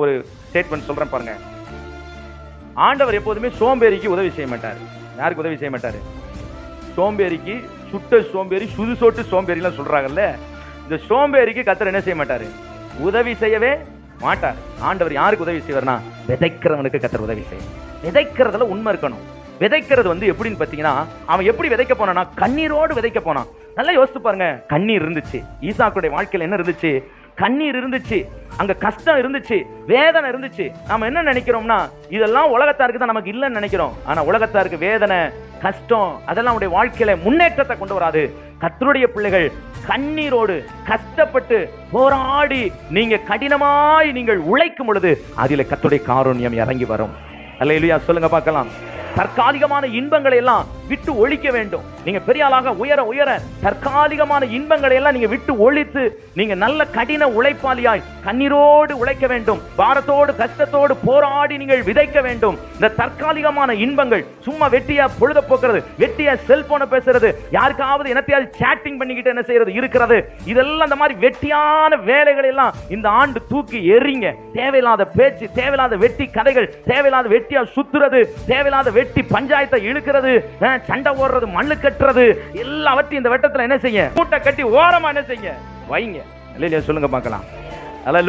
ஒரு ஸ்டேட்மெண்ட் சொல்றேன் பாருங்க. ஆண்டவர் எப்போதுமே சோம்பேறிக்கு உதவி செய்ய மாட்டார். யாருக்கு உதவி செய்ய மாட்டாரு? சோம்பேறிக்கு சுட்ட சோம்பேறி சுது சோட்டு சோம்பேறிலாம் சொல்றாங்கல்ல இந்த சோம்பேறிக்கு கத்தர் என்ன செய்ய மாட்டாரு? உதவி செய்யவே மாட்டார். ஆண்டவர் யாருக்கு உதவி செய்வார்னா விதைக்கிறவனுக்கு கத்தர் உதவி செய்யும் விதைக்கிறதுல உண்மை இருக்கணும். விதைக்கிறது வந்து எப்படின்னு பார்த்தீங்கன்னா அவன் எப்படி விதைக்க போனானா கண்ணீரோடு விதைக்க போனான். நல்லா யோசித்து பாருங்க. கண்ணீர் இருந்துச்சு. ஈசாக்குடைய வாழ்க்கையில் என்ன இருந்துச்சு? கண்ணீர் இருந்துச்சு. அங்க கஷ்டம் இருந்துச்சு வேதனை இருந்துச்சு. நாம என்ன நினைக்கிறோம்னா இதெல்லாம் உலகத்தாருக்கு தான் நமக்கு இல்லைன்னு நினைக்கிறோம். ஆனா உலகத்தாருக்கு வேதனை கஷ்டம் அதெல்லாம் உடைய வாழ்க்கையில முன்னேற்றத்தை கொண்டு வராது. கத்தருடைய பிள்ளைகள் கண்ணீரோடு கஷ்டப்பட்டு போராடி நீங்க கடினமாய் நீங்கள் உழைக்கும் பொழுது அதில் கத்துடைய காருண்யம் இறங்கி வரும். அல்ல இல்லையா சொல்லுங்க பார்க்கலாம். தற்காலிகமான இன்பங்களை எல்லாம் விட்டு ஒழிக்க வேண்டும். நீங்க பெரிய ஆளாக உயர உயர தற்காலிகமான இன்பங்களை எல்லாம் நீங்க விட்டு ஒழித்து நீங்க நல்ல கடின உழைப்பாளியாய் கண்ணீரோடு உழைக்க வேண்டும். பாரத்தோடு கஷ்டத்தோடு போராடி நீங்கள் விதைக்க வேண்டும். இந்த தற்காலிகமான இன்பங்கள் சும்மா வெட்டியா பொழுத போக்குறது வெட்டியா செல்போனை பேசுறது யாருக்காவது என்னத்தையாவது சேட்டிங் பண்ணிக்கிட்டு என்ன செய்யறது இருக்கிறது. இதெல்லாம் இந்த மாதிரி வெட்டியான வேலைகள் எல்லாம் இந்த ஆண்டு தூக்கி எறிங்க. தேவையில்லாத பேச்சு தேவையில்லாத வெட்டி கதைகள் தேவையில்லாத வெட்டியா சுத்துறது தேவையில்லாத வெட்டி பஞ்சாயத்தை இழுக்கிறது சண்டை ஓடுறது மண்ணு கட்டுறது எல்லாவற்றையும் இந்த வெட்டத்தில் என்ன செய்ய கூட்டை கட்டி ஓரமா என்ன செய்ய வைங்க. இல்லையா சொல்லுங்க பார்க்கலாம். அல்ல